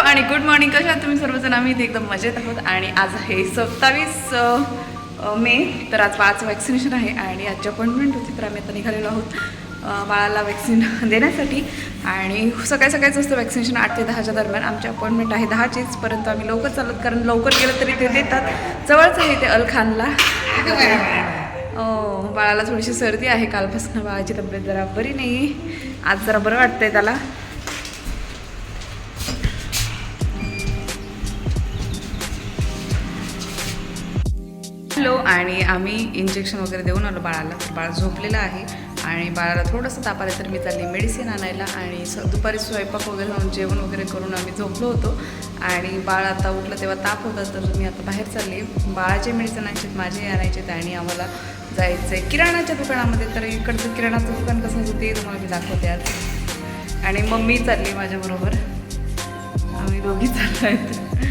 आणि good morning कशा तुम्ही सर्वजण? आम्ही इथे एकदम मजेत आहोत आणि आज आहे सत्तावीस मे तर आज पाच वॅक्सिनेशन आहे आणि आजची अपॉइंटमेंट होती तर आम्ही आता निघालेलो आहोत बाळाला वॅक्सिन देण्यासाठी. आणि सकाळी सकाळीच असतं वॅक्सिनेशन आठ ते दहाच्या दरम्यान आमची अपॉइंटमेंट आहे. दहाचीच परंतु आम्ही लवकर चालत कारण लवकर गेलं तरी ते देतात. जवळच आहे ते अलखानला बाळाला थोडीशी सर्दी आहे. कालपासून बाळाची तब्येत जरा बरी नाही. आज जरा बरं वाटतंय त्याला. हॅलो आणि आम्ही इंजेक्शन वगैरे देऊन आलो बाळाला. तर बाळ झोपलेलं आहे आणि बाळाला थोडंसं ताप आलं तर मी चालली मेडिसिन आणायला आणि स दुपारी स्वयंपाक वगैरे होऊन जेवण वगैरे करून आम्ही झोपलो होतो. आणि बाळ आता उठलं तेव्हा ताप होता तर मी आता बाहेर चालली. बाळाचे मेडिसिन आणायचे माझे आणायचे आणि आम्हाला जायचं आहे किराणाच्या दुकानामध्ये तर इकडचं किराणाचं दुकान कसं होतं ते तुम्हाला मी दाखवते आज. आणि मम्मी चालली माझ्याबरोबर. आम्ही दोघी चाललो आहेत.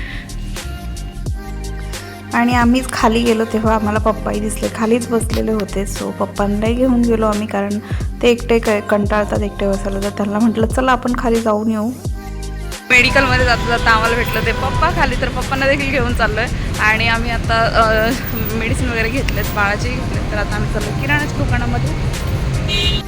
आणि आम्हीच खाली गेलो तेव्हा आम्हाला पप्पाही दिसले. खालीच बसलेले होते. सो पप्पांनाही घेऊन गेलो आम्ही कारण ते एकटे क कंटाळतात एकटे बसायला. तर त्यांना म्हटलं चला आपण खाली जाऊन येऊ. मेडिकलमध्ये जाता जाता आम्हाला भेटलं ते पप्पा खाली. तर पप्पांना देखील घेऊन चाललो आहे आणि आम्ही आता मेडिसिन वगैरे घेतलेत बाळाचे घेतलेत. तर आता आम्ही चाललो किराणाच्या दुकानामध्ये.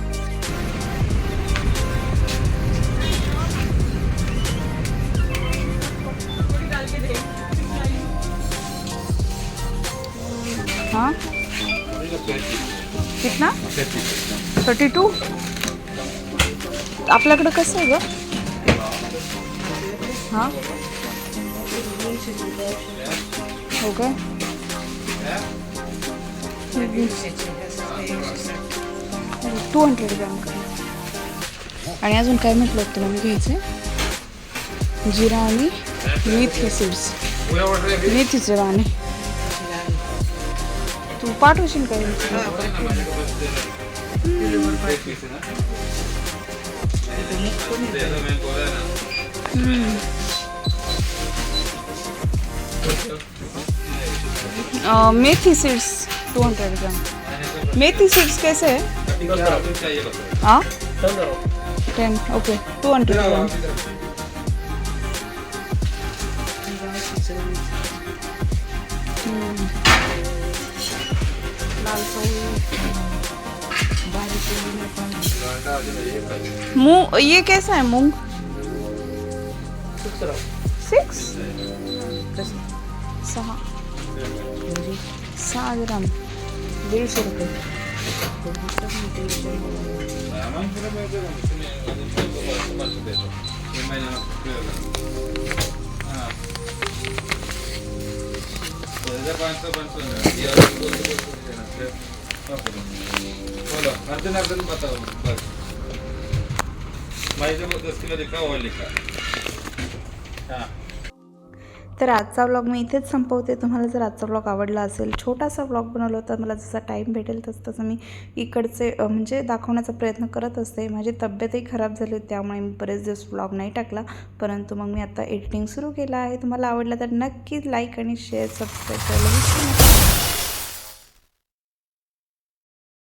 हां। कितना? थर्टी टू आपल्याकडं कसं आहे ग? हां। हो टू हंड्रेड ग्रॅम आणि अजून काय म्हटलं होतं मी घ्यायचं जिरा आणि मेथी सीड्स. मेथीचे दाणे तू पाठवशील काय मेथी सीड्स टू हंड्रेड ग्राम। मेथी सीड्स कैसे है? Okay two hundred gram. मूंग ये कैसा है मूंग? सिक्स सहा। ग्राम। दीडशे रुपये अर्जन अर्जन बताओ बस माझ्यासोबत दस किलो लिखा और लिखा हां तर आजचा व्लॉग मी इथेच संपवते. तुम्हाला जर आजचा व्लॉग आवडला असेल छोटासा व्लॉग बनवला तर मला जसा टाईम भेटेल तसं तसं मी इकडचे म्हणजे दाखवण्याचा प्रयत्न करत असते. माझी तब्येतही खराब झाली होती त्यामुळे मी बरेच दिवस व्लॉग नाही टाकला. परंतु मग मी आता एडिटिंग सुरू केलं आहे. तुम्हाला आवडला तर नक्की लाईक आणि शेअर सबस्क्राईब करायला विसरू नका.